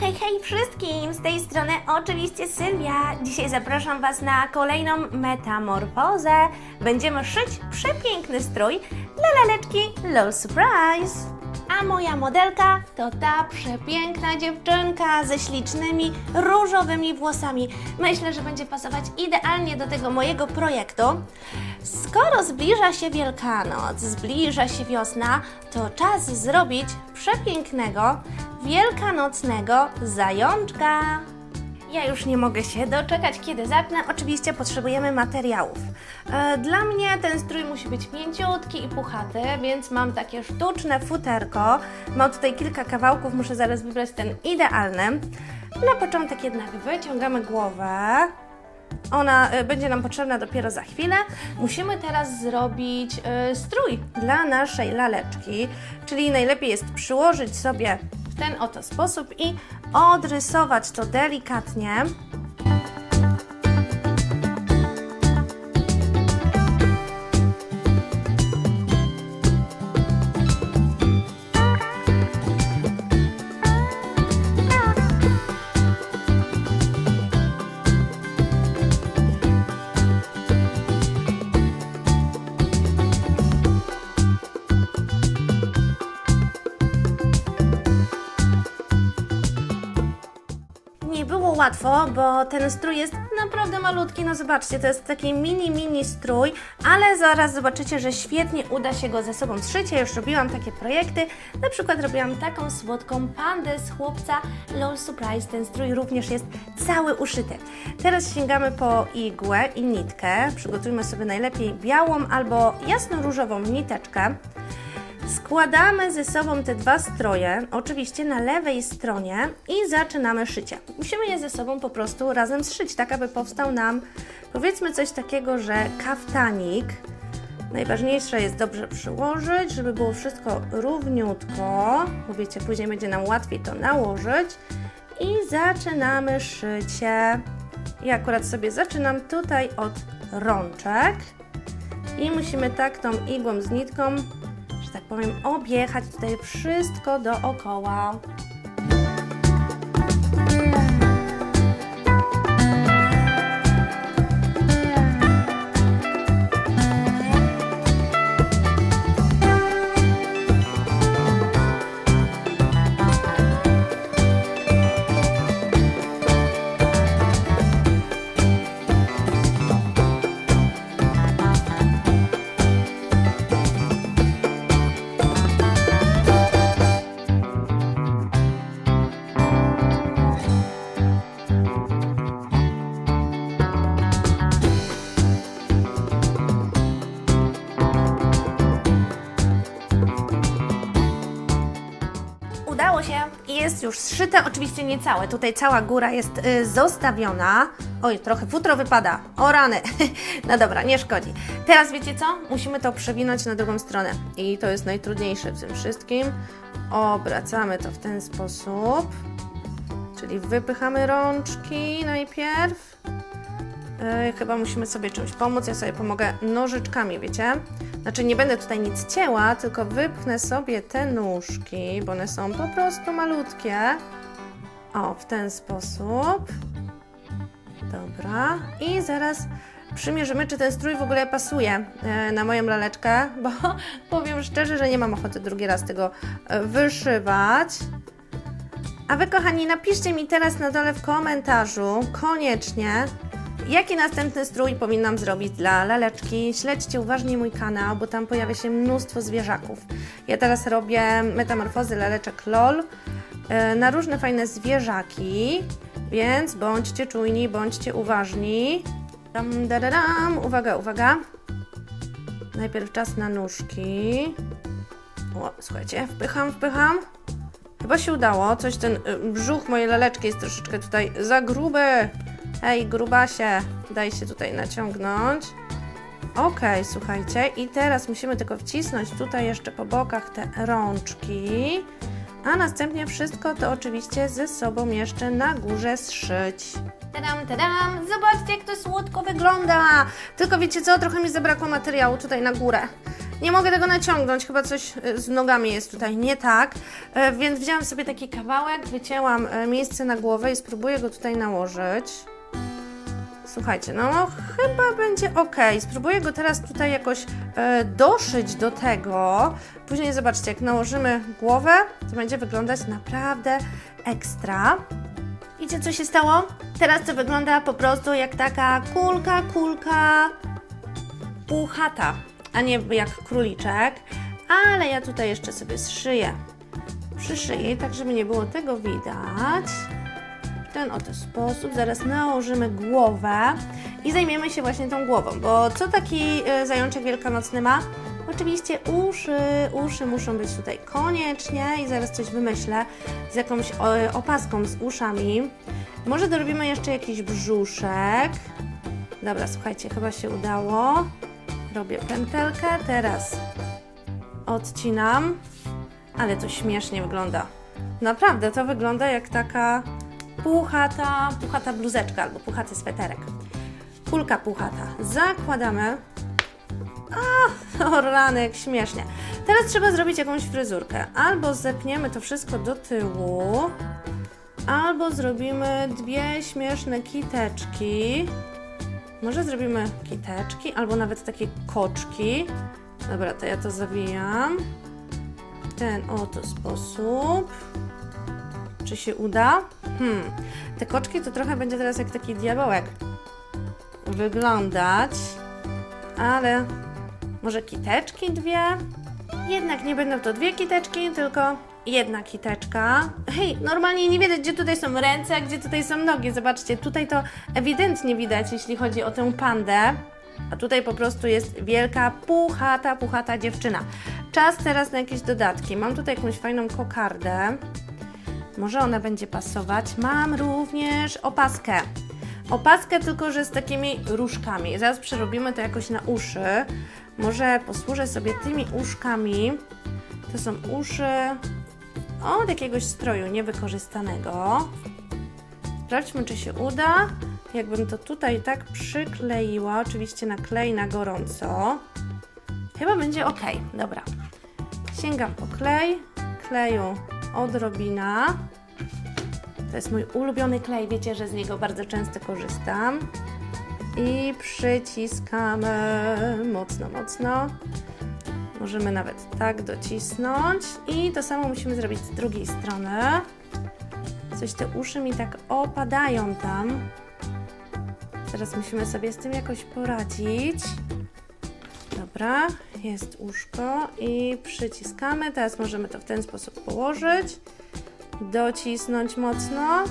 Hej, hej wszystkim! Z tej strony oczywiście Sylwia. Dzisiaj zapraszam Was na kolejną metamorfozę. Będziemy szyć przepiękny strój dla laleczki LOL Surprise. A moja modelka to ta przepiękna dziewczynka ze ślicznymi różowymi włosami. Myślę, że będzie pasować idealnie do tego mojego projektu. Skoro zbliża się Wielkanoc, zbliża się wiosna, to czas zrobić przepięknego, wielkanocnego zajączka. Ja już nie mogę się doczekać, kiedy zacznę. Oczywiście potrzebujemy materiałów. E, Dla mnie ten strój musi być mięciutki i puchaty, więc mam takie sztuczne futerko. Mam tutaj kilka kawałków, muszę zaraz wybrać ten idealny. Na początek jednak wyciągamy głowę. Ona y, będzie nam potrzebna dopiero za chwilę. Musimy teraz zrobić y, strój dla naszej laleczki, czyli najlepiej jest przyłożyć sobie ten oto sposób i odrysować to delikatnie. Łatwo, bo ten strój jest naprawdę malutki. No zobaczcie, to jest taki mini, mini strój, ale zaraz zobaczycie, że świetnie uda się go ze sobą zszyć. Ja już robiłam takie projekty. Na przykład robiłam taką słodką pandę z chłopca LOL Surprise. Ten strój również jest cały uszyty. Teraz sięgamy po igłę i nitkę. Przygotujmy sobie najlepiej białą albo jasno-różową niteczkę. Składamy ze sobą te dwa stroje, oczywiście na lewej stronie i zaczynamy szycie. Musimy je ze sobą po prostu razem zszyć, tak aby powstał nam powiedzmy coś takiego, że kaftanik. Najważniejsze jest dobrze przyłożyć, żeby było wszystko równiutko, bo wiecie, później będzie nam łatwiej to nałożyć. I zaczynamy szycie. Ja akurat sobie zaczynam tutaj od rączek i musimy tak tą igłą z nitką że tak powiem, objechać tutaj wszystko dookoła. Jest już zszyte, oczywiście nie całe. Tutaj cała góra jest y, zostawiona. Oj, trochę futro wypada. O rany. No dobra, nie szkodzi. Teraz wiecie co? Musimy to przewinąć na drugą stronę. I to jest najtrudniejsze w tym wszystkim. Obracamy to w ten sposób. Czyli wypychamy rączki najpierw. Yy, chyba musimy sobie czymś pomóc. Ja sobie pomogę nożyczkami, wiecie? Znaczy nie będę tutaj nic cięła, tylko wypchnę sobie te nóżki, bo one są po prostu malutkie. O, w ten sposób. Dobra. I zaraz przymierzymy, czy ten strój w ogóle pasuje e, na moją laleczkę, bo powiem szczerze, że nie mam ochoty drugi raz tego e, wyszywać. A Wy, kochani, napiszcie mi teraz na dole w komentarzu koniecznie, jaki następny strój powinnam zrobić dla laleczki. Śledźcie uważnie mój kanał, bo tam pojawia się mnóstwo zwierzaków. Ja teraz robię metamorfozy laleczek LOL e, na różne fajne zwierzaki, więc bądźcie czujni, bądźcie uważni. Dam, da, da, dam. Uwaga, uwaga. Najpierw czas na nóżki. O, słuchajcie, wpycham, wpycham. Chyba się udało. Coś ten y, brzuch mojej laleczki jest troszeczkę tutaj za gruby. Ej, grubasie, daj się tutaj naciągnąć. Okej, słuchajcie, i teraz musimy tylko wcisnąć tutaj jeszcze po bokach te rączki, a następnie wszystko to oczywiście ze sobą jeszcze na górze zszyć. Tadam, tadam, zobaczcie jak to słodko wygląda. Tylko wiecie co, trochę mi zabrakło materiału tutaj na górę. Nie mogę tego naciągnąć, chyba coś e, z nogami jest tutaj nie tak, E, więc wzięłam sobie taki kawałek, wycięłam e, miejsce na głowę i spróbuję go tutaj nałożyć. Słuchajcie, no chyba będzie ok. Spróbuję go teraz tutaj jakoś e, doszyć do tego. Później zobaczcie, jak nałożymy głowę, to będzie wyglądać naprawdę ekstra. Wiecie, co się stało? Teraz to wygląda po prostu jak taka kulka, kulka puchata, a nie jak króliczek. Ale ja tutaj jeszcze sobie zszyję, przyszyję, tak żeby nie było tego widać. Ten oto sposób zaraz nałożymy głowę i zajmiemy się właśnie tą głową, bo co taki e, zajączek wielkanocny ma? Oczywiście uszy, uszy muszą być tutaj koniecznie i zaraz coś wymyślę z jakąś opaską z uszami. Może dorobimy jeszcze jakiś brzuszek. Dobra, słuchajcie, chyba się udało. Robię pętelkę, teraz odcinam, ale to śmiesznie wygląda. Naprawdę, to wygląda jak taka puchata, puchata bluzeczka albo puchaty sweterek. Kulka puchata. Zakładamy. A, o śmiesznie. Teraz trzeba zrobić jakąś fryzurkę. Albo zepniemy to wszystko do tyłu, albo zrobimy dwie śmieszne kiteczki. Może zrobimy kiteczki, albo nawet takie koczki. Dobra, to ja to zawijam. Ten oto sposób. Czy się uda? Hmm. Te koczki to trochę będzie teraz jak taki diabełek wyglądać. Ale może kiteczki dwie? Jednak nie będą to dwie kiteczki, tylko jedna kiteczka. Hej, normalnie nie widać, gdzie tutaj są ręce, a gdzie tutaj są nogi. Zobaczcie, tutaj to ewidentnie widać, jeśli chodzi o tę pandę. A tutaj po prostu jest wielka, puchata, puchata dziewczyna. Czas teraz na jakieś dodatki. Mam tutaj jakąś fajną kokardę. Może ona będzie pasować. Mam również opaskę. Opaskę tylko, że z takimi różkami. Zaraz przerobimy to jakoś na uszy. Może posłużę sobie tymi uszkami. To są uszy od jakiegoś stroju niewykorzystanego. Sprawdźmy, czy się uda. Jakbym to tutaj tak przykleiła, oczywiście na klej na gorąco. Chyba będzie ok. Dobra. Sięgam po klej. Kleju odrobina. To jest mój ulubiony klej, wiecie, że z niego bardzo często korzystam. I przyciskamy mocno, mocno. Możemy nawet tak docisnąć. I to samo musimy zrobić z drugiej strony. Coś te uszy mi tak opadają tam. Teraz musimy sobie z tym jakoś poradzić. Dobra, jest uszko i przyciskamy. Teraz możemy to w ten sposób położyć, docisnąć mocno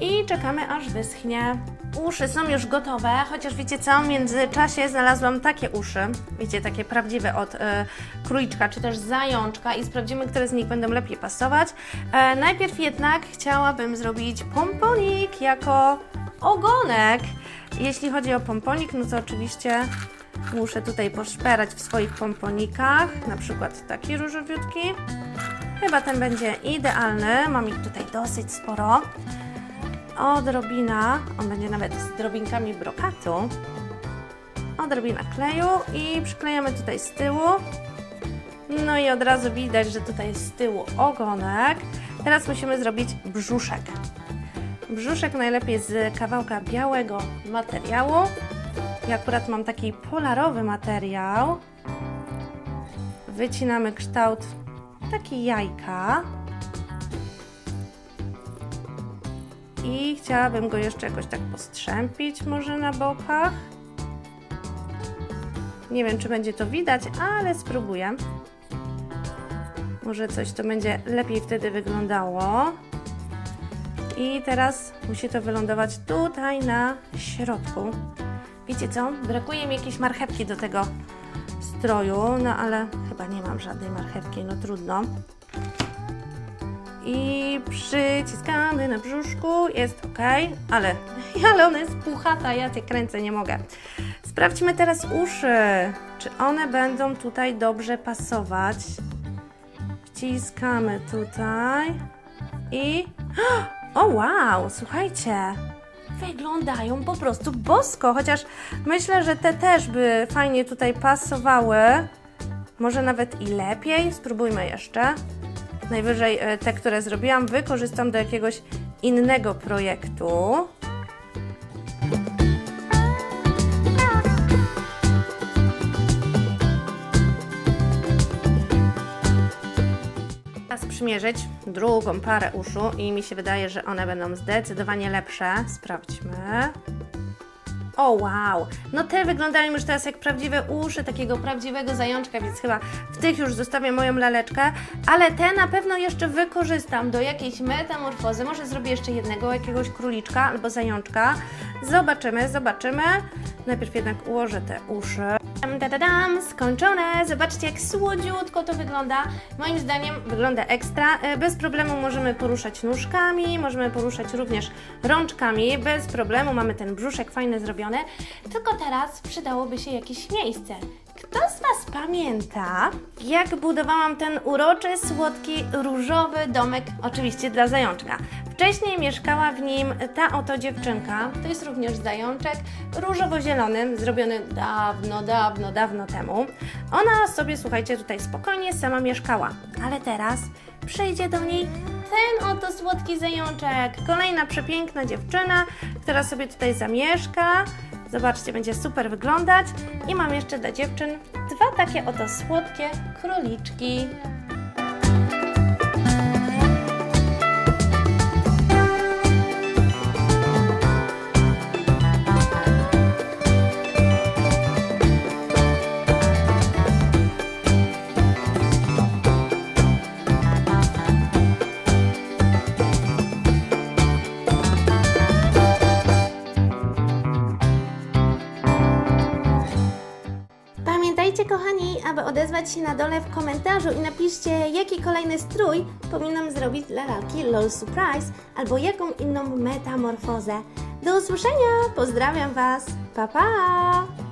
i czekamy aż wyschnie. Uszy są już gotowe, chociaż wiecie co, w międzyczasie znalazłam takie uszy, wiecie, takie prawdziwe od e, króliczka czy też zajączka i sprawdzimy, które z nich będą lepiej pasować. E, najpierw jednak chciałabym zrobić pomponik jako ogonek. Jeśli chodzi o pomponik, no to oczywiście muszę tutaj poszperać w swoich pomponikach, na przykład taki różowiutki. Chyba ten będzie idealny, mam ich tutaj dosyć sporo. Odrobina, on będzie nawet z drobinkami brokatu. Odrobina kleju i przyklejamy tutaj z tyłu. No i od razu widać, że tutaj jest z tyłu ogonek. Teraz musimy zrobić brzuszek. Brzuszek najlepiej z kawałka białego materiału. Ja akurat mam taki polarowy materiał. Wycinamy kształt taki jajka. I chciałabym go jeszcze jakoś tak postrzępić może na bokach. Nie wiem, czy będzie to widać, ale spróbuję. Może coś to będzie lepiej wtedy wyglądało. I teraz musi to wylądować tutaj na środku. Wiecie co? Brakuje mi jakiejś marchewki do tego stroju, no ale chyba nie mam żadnej marchewki, no trudno. I przyciskamy na brzuszku, jest ok, ale, ale ona jest puchata, ja cię kręcę, nie mogę. Sprawdźmy teraz uszy, czy one będą tutaj dobrze pasować. Wciskamy tutaj i... O wow, słuchajcie, wyglądają po prostu bosko, chociaż myślę, że te też by fajnie tutaj pasowały. może nawet i lepiej. Spróbujmy jeszcze. Najwyżej e, te, które zrobiłam, wykorzystam do jakiegoś innego projektu. Przymierzyć drugą parę uszu i mi się wydaje, że one będą zdecydowanie lepsze. Sprawdźmy. O wow! No te wyglądają już teraz jak prawdziwe uszy takiego prawdziwego zajączka, więc chyba w tych już zostawię moją laleczkę, ale te na pewno jeszcze wykorzystam do jakiejś metamorfozy. Może zrobię jeszcze jednego, jakiegoś króliczka albo zajączka. Zobaczymy, zobaczymy. Najpierw jednak ułożę te uszy. Dam, da, da, dam, skończone. Zobaczcie, jak słodziutko to wygląda. Moim zdaniem wygląda ekstra. E, Bez problemu możemy poruszać nóżkami, możemy poruszać również rączkami. Bez problemu mamy ten brzuszek fajny zrobiony. Tylko teraz przydałoby się jakieś miejsce. Kto z Was pamięta, jak budowałam ten uroczy, słodki, różowy domek, oczywiście dla zajączka? Wcześniej mieszkała w nim ta oto dziewczynka, to jest również zajączek, różowo-zielony, zrobiony dawno, dawno, dawno temu. Ona sobie, słuchajcie, tutaj spokojnie sama mieszkała, ale teraz przyjdzie do niej ten oto słodki zajączek. Kolejna przepiękna dziewczyna, która sobie tutaj zamieszka. Zobaczcie, będzie super wyglądać. I mam jeszcze dla dziewczyn dwa takie oto słodkie króliczki. Się na dole w komentarzu i napiszcie, jaki kolejny strój powinnam zrobić dla lalki LOL Surprise albo jaką inną metamorfozę. Do usłyszenia! Pozdrawiam Was! Pa, pa!